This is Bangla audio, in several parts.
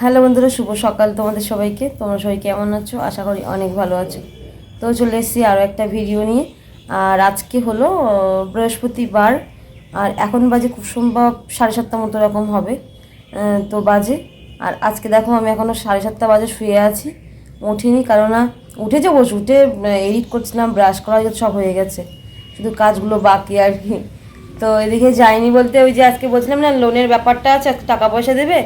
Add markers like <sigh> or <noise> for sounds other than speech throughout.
হ্যালো বন্ধুরা, শুভ সকাল তোমাদের সবাইকে। তোমরা সবাই কেমন আছো? আশা করি অনেক ভালো আছো। তো চলে এসেছি আরও একটা ভিডিও নিয়ে। আর আজকে হলো বৃহস্পতিবার। আর এখন বাজে খুব সম্ভব সাড়ে সাতটা মতো এরকম হবে। তো বাজে। আর আজকে দেখো, আমি এখনও সাড়ে সাতটা বাজে শুয়ে আছি। উঠিনি কারণ না উঠেছে বসে উঠে এডিট করছিলাম ব্রাশ করা, সব হয়ে গেছে। শুধু কাজগুলো বাকি আর কি। তো এদিকে যাইনি বলতে ওই যে আজকে বলছিলাম না লোনের ব্যাপারটা আছে টাকা পয়সা দেবে,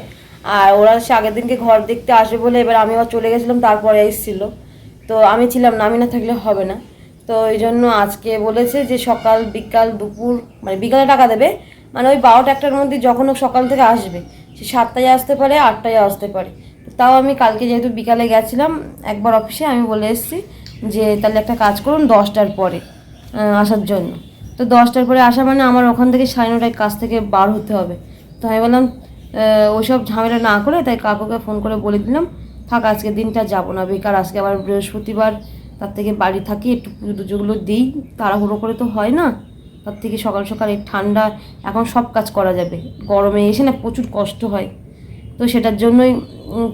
আর ওরা সে আগের দিনকে ঘর দেখতে আসবে বলে এবার আমি আবার চলে গেছিলাম, তারপরে এসেছিল। তো আমি ছিলাম না, আমি না থাকলে হবে না। তো এই জন্য আজকে বলেছে যে সকাল, বিকাল, দুপুর মানে বিকালে টাকা দেবে। মানে ওই বারোটা একটার মধ্যে যখন সকাল থেকে আসবে, সে সাতটায় আসতে পারে, আটটায় আসতে পারে। তাও আমি কালকে যেহেতু বিকালে গেছিলাম, একবার অফিসে আমি বলে এসেছি যে তাহলে একটা কাজ করুন দশটার পরে আসার জন্য। তো দশটার পরে আসা মানে আমার ওখান থেকে সাড়ে নটায় কাজ থেকে বার হতে হবে। তো আমি বললাম ওইসব ঝামেলা না করে তাই কাকুকে ফোন করে বলে দিলাম, থাক আজকে দিনটা যাব না, বেকার আজকে আবার বৃহস্পতিবার, তার থেকে বাড়ি থাকি, একটু পুজো টুজোগুলো দিই, তাড়াহুড়ো করে তো হয় না, তার থেকে সকাল সকাল এই ঠান্ডা, এখন সব কাজ করা যাবে, গরমে এসে না প্রচুর কষ্ট হয়। তো সেটার জন্যই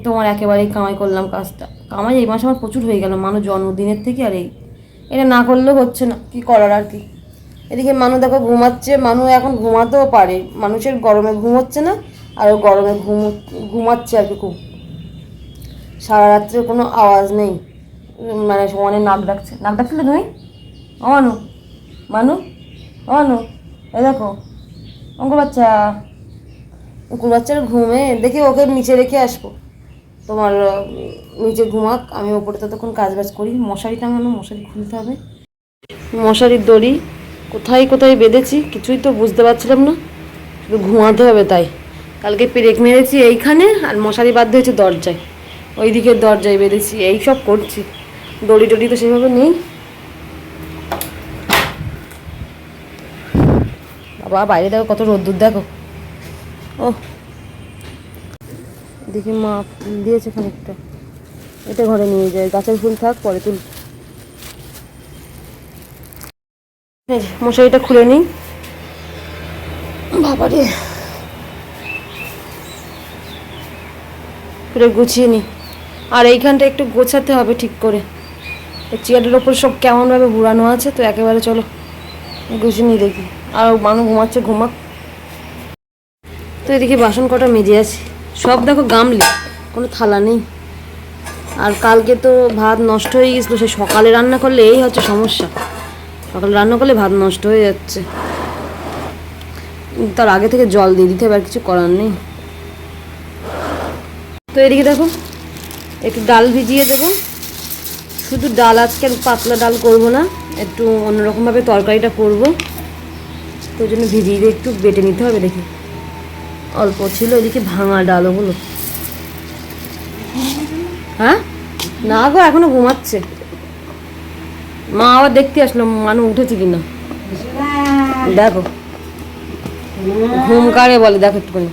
তোমার একেবারেই কামাই করলাম কাজটা। কামাই এই মাসে আমার প্রচুর হয়ে গেল, মানুষ জন্মদিনের থেকে আর এই, এটা না করলেও হচ্ছে না, কি করার আর কি? এদিকে মানু দেখো ঘুমাচ্ছে, মানু এখন ঘুমাতেও পারে। মানুষের গরমে ঘুম হচ্ছে না, আর গরমে ঘুম, ঘুমাচ্ছে আর কি খুব। সারা রাত্রে কোনো আওয়াজ নেই। মানে সমানে নাক ডাকছে। নাক ডাকছিলে তুমি? ও মানু মানু, ও এ দেখো, অঙ্কুর বাচ্চা। অঙ্কুর বাচ্চার ঘুমে, দেখি ওকে নিচে রেখে আসব। তোমার নিচে ঘুমাক, আমি ওপরে ততক্ষণ কাজ বাজ করি। মশারি টাঙানো, মশারি খুলতে হবে। মশারির দড়ি কোথায় কোথায় বেঁধেছি কিছুই তো বুঝতে পারছিলাম না। শুধু ঘুমাতে হবে তাই। কালকে পেরেক মেরেছি এইখানে আর মশারি বাধ্য হয়েছে দরজায়। ওই দিকের দরজায় বেঁধেছি, এই সব করছি। দড়ি টড়ি তো সেভাবে নেই। বাবা, বাইরে দেখো কত রোদ্দুর, দেখো। ও দেখি মা দিয়েছে খানিকটা। এটা ঘরে নিয়ে যায় গাছের ফুল থাক, পরে তুল এই যে, মশারিটা খুলে নিই। বাবারে। পুরো গুছিয়ে নিই। আর এইখানটা একটু গোছাতে হবে ঠিক করে। এই চেয়ারের ওপর সব কেমনভাবে ঘুরানো আছে তো একেবারে চলো গুছিয়ে নিই দেখি। আর মানুষ ঘুমাচ্ছে ঘুমাক। তো এদিকে বাসন কটা মেজে আছে। সব দেখো গামলি কোনো থালা নেই। আর কালকে তো ভাত নষ্ট হয়ে গেছিল সে সকালে রান্না করলে এই হচ্ছে সমস্যা। সকালে রান্না করলে ভাত নষ্ট হয়ে যাচ্ছে। তার আগে থেকে জল দিয়ে দিতে হবে, আর কিছু করার নেই। তো এদিকে দেখো, একটু ডাল ভিজিয়ে দেবো। শুধু ডাল আজকে পাতলা ডাল করব না, একটু অন্যরকমভাবে তরকারিটা করব। তো জন্য ভিজিয়ে একটু বেটে নিতে হবে, দেখি। অল্প ছিল, এদিকে ভাঙা ডাল ওগুলো হ্যাঁ? না গো, এখনও ঘুমাচ্ছে। মা আবার দেখতে আসলো, মানু উঠেছে কিনা? দেখো। ঘুম কারে বলে, দেখো একটুখানি।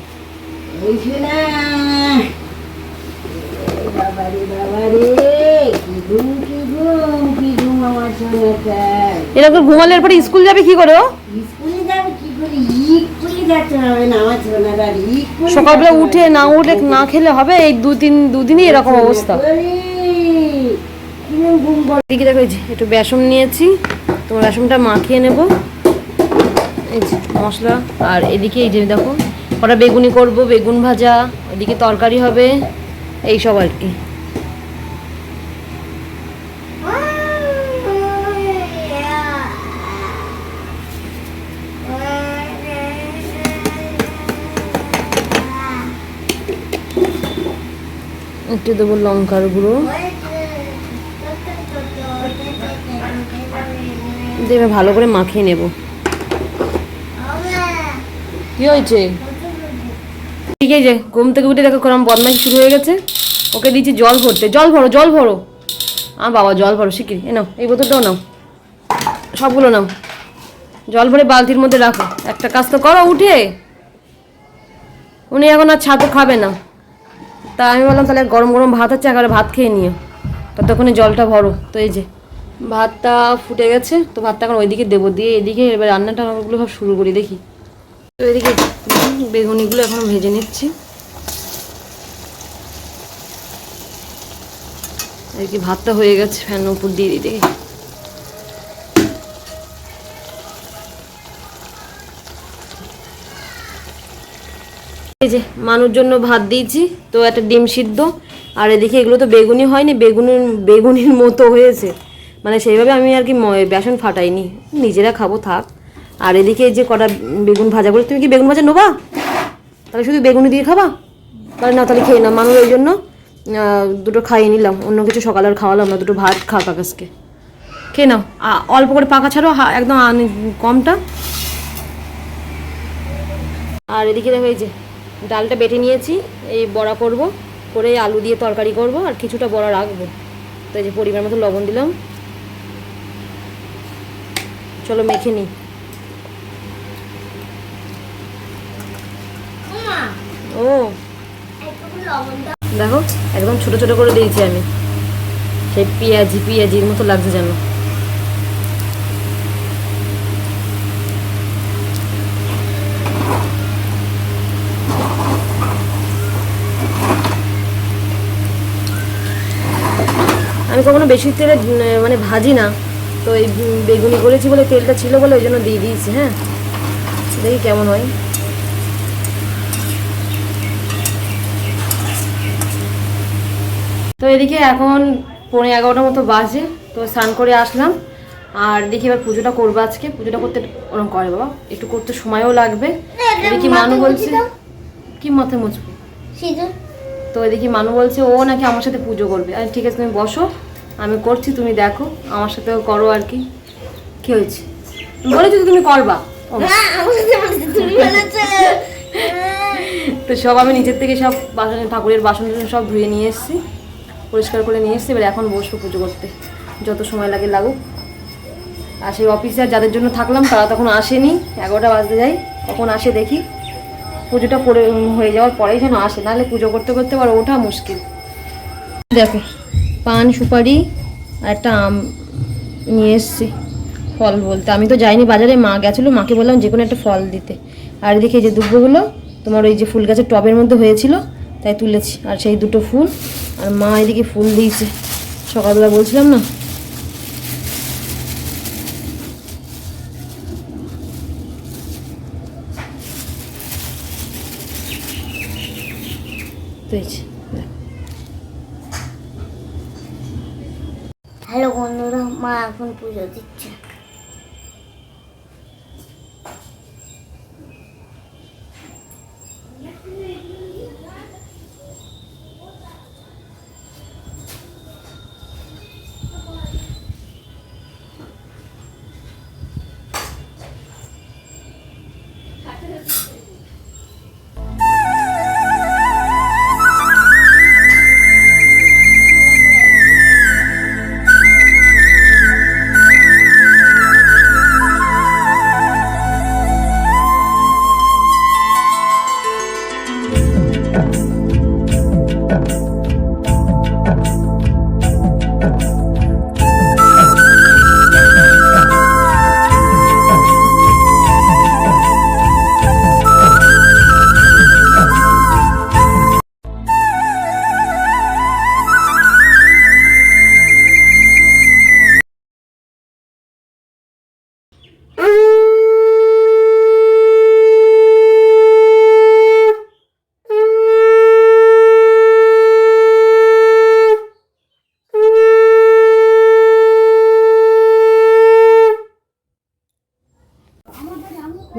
এরকম ঘুমালে এরপরে স্কুল যাবে কি করে সকালবেলা উঠে না উঠে না খেলে হবে, এই দু তিন দুদিনই এরকম অবস্থা। এদিকে দেখো, এই যে একটু বেসন নিয়েছি। তো বেসনটা মাখিয়ে নেব। এই যে মশলা। আর এদিকে এই যে দেখো, কটা বেগুনি করব, বেগুন ভাজা, এদিকে তরকারি হবে, এই সব আর কি। একটু দেবো লঙ্কার গুঁড়ো। দেবে ভালো করে মাখিয়ে নেব। কি হয়েছে? ঠিক আছে, ঘুম থেকে উঠে দেখো কোরম বদমাইশি শুরু হয়ে গেছে। ওকে দিয়েছি জল ভরতে। জল ভরো জল ভরো। আ বাবা, জল ভরো শিখির এ নাও, এই বোতলটাও নাও। সবগুলো নাও। জল ভরে বালতির মধ্যে রাখো। একটা কাজ তো করো, উঠে। উনি এখন আর ছাতু খাবে না। তা আমি বললাম, তাহলে গরম গরম ভাত হচ্ছে একবারে ভাত খেয়ে নিও। ততক্ষণে জলটা ভরো। তো এই যে ভাতটা ফুটে গেছে, তো ভাতটা এখন ওইদিকে দেবো। দিয়ে এদিকে এবার রান্নাটা ওগুলো সব শুরু করি, দেখি। তো এদিকে বেগুনিগুলো এখন ভেজে নিচ্ছি। এদিকে ভাতটা হয়ে গেছে, ফ্যান উপর দিয়ে দিতে এই যে মানুষ জন্য ভাত দিয়েছি, তো একটা ডিম সিদ্ধ। আর এদিকে এগুলো তো বেগুনি হয়নি, বেগুনের, বেগুনির মতো হয়েছে। মানে সেইভাবে আমি আর কি বেসন ফাটাইনি। নিজেরা খাব, থাক। আর এদিকে যে কটা বেগুন ভাজা করে তুমি কি বেগুন ভাজা নেবা? তাহলে শুধু বেগুনি দিয়ে খাবা? তাহলে না, তাহলে খেয়ে না মানুষ ওই জন্য দুটো খাইয়ে নিলাম। অন্য কিছু সকালে আর খাওয়ালাম না, দুটো ভাত খা কাকাসকে। খেয়ে নাও। অল্প করে পাকা ছাড়ো একদম কমটা। আর এদিকে দেখো এই যে, ডালটা বেটে নিয়েছি, এই বড়া করব, করে আলু দিয়ে তরকারি করব, আর কিছুটা বড়া রাখব। তো এই যে পরিমাণ মতো লবণ দিলাম। চলো মেখে নিই ও। দেখো, একদম ছোট ছোট করে দিয়েছি আমি। সেই পেঁয়াজি পেঁয়াজির মতো লাগছে যেন। আমি কখনো বেশি তেলে মানে ভাজি না। তো এই বেগুনি করেছি বলে তেলটা ছিল বলে ওই জন্য দিয়ে দিয়েছি হ্যাঁ? দেখি কেমন হয়। তো এদিকে এখন পনেরো এগারোটার মতো বাজে তো স্নান করে আসলাম। আর দেখি এবার পুজোটা করব আজকে। পুজোটা করতে ওরকম করে বাবা একটু করতে সময়ও লাগবে। এদিকে মানু বলছে কি মাথায় মুছবো? সিঁদুর। তো এদিকে মানু বলছে ও নাকি আমার সাথে পুজো করবে। আর ঠিক আছে তুমি বসো। আমি করছি তুমি দেখো আমার সাথেও করো আর কি। কি হয়েছে? বলেছি তুমি করবা। বলেছে তো সব আমি নিজের থেকে সব বাসন ঠাকুরের বাসন টাসন সব ধুয়ে নিয়ে এসেছি পরিষ্কার করে নিয়ে এসেছি এবার এখন বসবো পুজো করতে যত সময় লাগে লাগুক। আর সেই অফিসে আর যাদের জন্য থাকলাম তারা তখন আসেনি এগারোটা বাজতে যাই তখন আসে দেখি পুজোটা করে হয়ে যাওয়ার পরেই যেন আসে নাহলে পুজো করতে করতে আবার ওঠা মুশকিল। দেখো পান সুপারি আর একটা আম নিয়ে এসছি, ফল বলতে। আমি তো যাইনি বাজারে, মা গেছিল, মাকে বললাম যে কোনো একটা ফল দিতে। আর এদিকে যে দুব্বগুলো তোমার ওই যে ফুল গাছের টবের মধ্যে হয়েছিল, তাই তুলেছি। আর সেই দুটো ফুল, আর মা এদিকে ফুল দিয়েছে। সকালবেলা বলছিলাম না? তো এই যে, দেখো। হ্যালো বন্ধুরা মা এখন পুজো দিচ্ছে।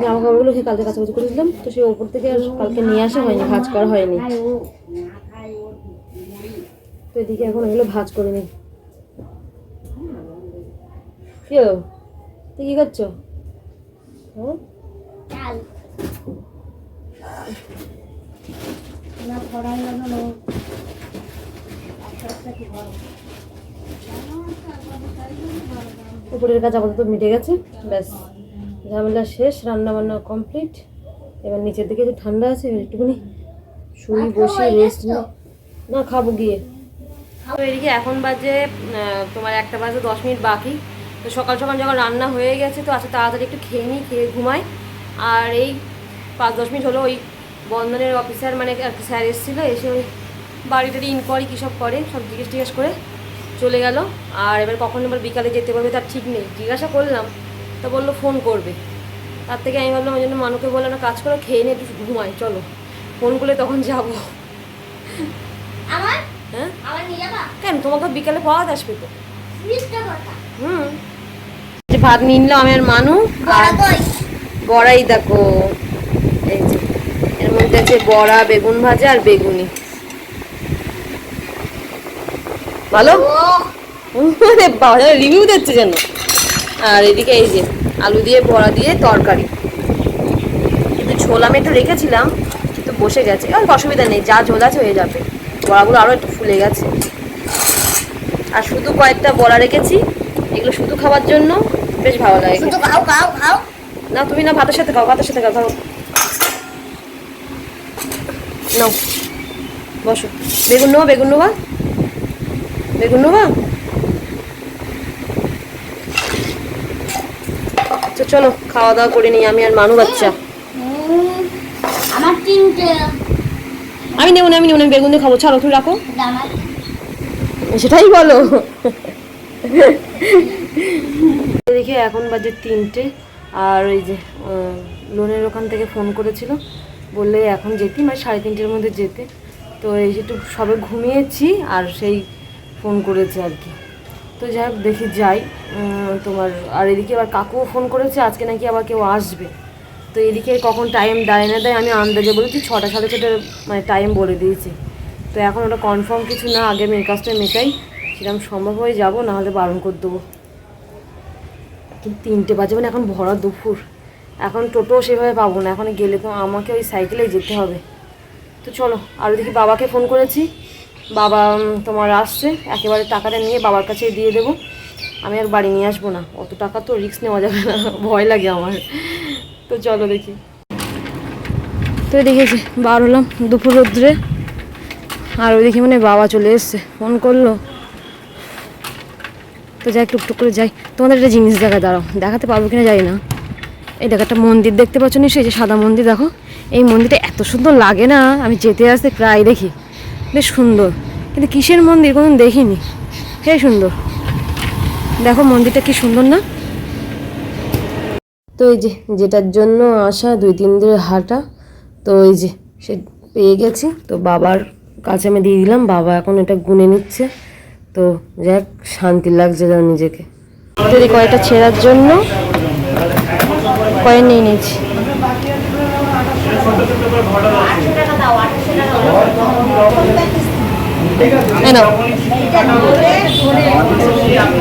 জামা কাপড়গুলো সে কালকে কাছাকাছি করে দিলাম। তো সেই ওপর থেকে আর কালকে নিয়ে আসা হয়নি, ভাজ করা হয়নি। তো এদিকে এখন এগুলো ভাজ করে নিই কি? তুই কি করছ? না উপরের কাজ আপাতত মিটে গেছে, ব্যাস। ঝামেলা শেষ রান্না বান্না কমপ্লিট এবার নিচের দিকে যে ঠান্ডা আছে একটুখানি শুয়ে বসি রেস্ট না খাব গিয়ে। তো এদিকে এখন বাজে তোমার একটা বাজে দশ মিনিট বাকি। তো সকাল সকাল যখন রান্না হয়ে গেছে তো আচ্ছা তাড়াতাড়ি একটু খেয়ে নিই খেয়ে ঘুমাই। আর এই পাঁচ দশ মিনিট হলো ওই বন্ধনের অফিসার মানে স্যার এসেছিল এসে ওই বাড়িটারি ইনকোয়ারি কী সব করে সব জিজ্ঞেস টিজ্ঞেস করে চলে গেল। আর এবার কখন এবার বিকালে যেতে পারবে তার ঠিক নেই। জিজ্ঞাসা করলাম তা বলল ফোন করবে। তার থেকে আমি ভাবলাম ওই জন্য মানুষকে বললাম না কাজ করো খেয়ে নিয়ে একটু ঘুমাই চলো। ফোন করলে তখন যাব। আমার? হ্যাঁ? আমার কেন? তোমাকে বিকালে পড়াতে আসবে তো। হুম। ভাত নিয়ে নিলাম আমি আর মানু। বড়া বড়াই দেখো। এই যে এর মধ্যে আছে বড়া বেগুন ভাজা আর বেগুনি। ভালো? ও। রিভিউ দিচ্ছে যেন। আর এদিকে এই যে আলু দিয়ে বড়া দিয়ে তরকারি। কিন্তু ঝোল আমি একটু রেখেছিলাম কিন্তু বসে গেছে। আর অসুবিধা নেই যা ঝোল আছে হয়ে যাবে। বড়াগুলো আরও একটু ফুলে গেছে। আর শুধু কয়েকটা বড়া রেখেছি এগুলো শুধু খাওয়ার জন্য বেশ ভালো লাগে খাও খাও খাও। না তুমি না ভাতের সাথে খাও ভাতের সাথে খাও খাও। নাও। বসো। বেগুন নেব বেগুন নেবা বেগুন নেবা? চলো খাওয়া দাওয়া করে নিই আমি আর মানু বাচ্চা। আমার তিনটে। আমি নেব না আমি নেব না বেগুন দিয়ে খাব। ছাড়ো তুমি রাখো। সেটাই বলো। দেখি এখন বাজে তিনটে আর ওই যে লোনের ওখান থেকে ফোন করেছিল। বললে এখন যেতে মানে সাড়ে তিনটের মধ্যে যেতে। তো এই যে একটু সবে ঘুমিয়েছি আর সেই ফোন করেছে আর কি। তো যাই হোক, দেখি যাই। তোমার, আর এদিকে আবার কাকুও ফোন করেছে, আজকে নাকি আবার কেউ আসবে। তো এদিকে কখন টাইম দেয় না দেয়, আমি আন্দাজে বলেছি ছটা, সাড়ে ছটার মানে টাইম বলে দিয়েছি। তো এখন ওটা কনফার্ম কিছু না, আগে মেয়ের কাজটা মেটাই। সেরকম সম্ভব হয়ে যাব, নাহলে বারণ করে দেবো। কিন্তু তিনটে বাজে মানে এখন ভরা দুপুর। এখন টোটো সেভাবে পাবো না, এখন গেলে তো আমাকে ওই সাইকেলেই যেতে হবে। তো চলো, আর ওদিকে বাবাকে ফোন করেছি। বাবা তোমার আসছে। একেবারে টাকাটা নিয়ে বাবার কাছে দিয়ে দেবো। আমি আর বাড়ি নিয়ে আসব না। অত টাকা তো রিস্ক নেওয়া যাবে না। <laughs> ভয় লাগে আমার। তো চলো দেখি। তো দেখেছি বার হলাম দুপুর রোদ্রে। আর ওই দেখি মানে বাবা চলে এসছে। ফোন করল। তো যাই, টুকটুক করে যাই। তোমাদের একটা জিনিস দেখা দাঁড়াও। দেখাতে পারব কিনা জানি না। এই দেখো, একটা মন্দির দেখতে পাচ্ছ নিশ্চয়ই? যে সাদা মন্দির, দেখো। এই মন্দিরটা এত সুন্দর লাগে না। আমি যেতে আসতে প্রায় দেখি। বেশ সুন্দর। কিন্তু কিসের মন্দির? কোনোদিন দেখিনি। হে সুন্দর। দেখো মন্দিরটা কি সুন্দর না? তো এই যে, যেটার জন্য আসা দুই, তিন দিনের হাঁটা, তো এই যে, সে পেয়ে গেছি। তো বাবার কাছে আমি দিয়ে দিলাম, বাবা এখন এটা গুনে নিচ্ছে। তো যাক, শান্তি লাগছে যেন নিজেকে। যদি কয়টা ছেঁড়ার জন্য কয়েন নিয়ে নিয়েছি।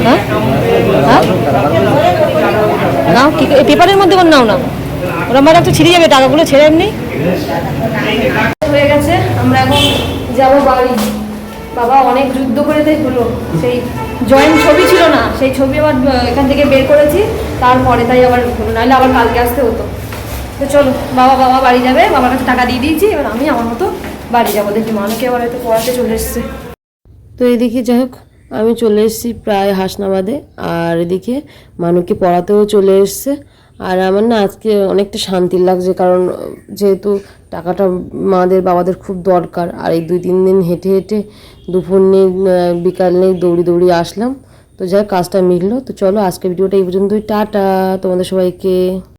হ্যাঁ? হ্যাঁ? নাও, কি পেপারের মধ্যে নাও না ওরা মানে একটু ছিঁড়ে যাবে, টাকাগুলো ছেড়ে এমনি। হয়ে গেছে, আমরা এখন যাব বাড়ি। বাবা অনেক যুদ্ধ করে তাই হলো। সেই জয়েন্ট ছবি ছিল না, সেই ছবি আবার এখান থেকে বের করেছি। তারপরে তাই আবার হলো নাহলে আবার কালকে আসতে হতো। তো চলো, বাবা বাবা বাড়ি যাবে, বাবার কাছে টাকা দিয়ে দিয়েছি, এবার আমি আমার মতো বাড়ি যাব। দেখি মানুষকে আবার হয়তো পড়াতে চলে এসছে। তো এদিকে যাই হোক, আমি চলে এসেছি প্রায় হাসনাবাদে, আর এদিকে মানুষকে পড়াতেও চলে এসছে। আর আমার না আজকে অনেকটা শান্তির লাগছে, কারণ যেহেতু টাকাটা মাদের বাবাদের খুব দরকার, আর এই দুই তিন দিন হেঁটে হেঁটে দুপুর নেই বিকাল নেই, দৌড়ি দৌড়ি আসলাম। তো যাই কাজটা মিটলো। তো চলো আজকে ভিডিওটা এই পর্যন্তই। টাটা, তোমাদের সবাইকে।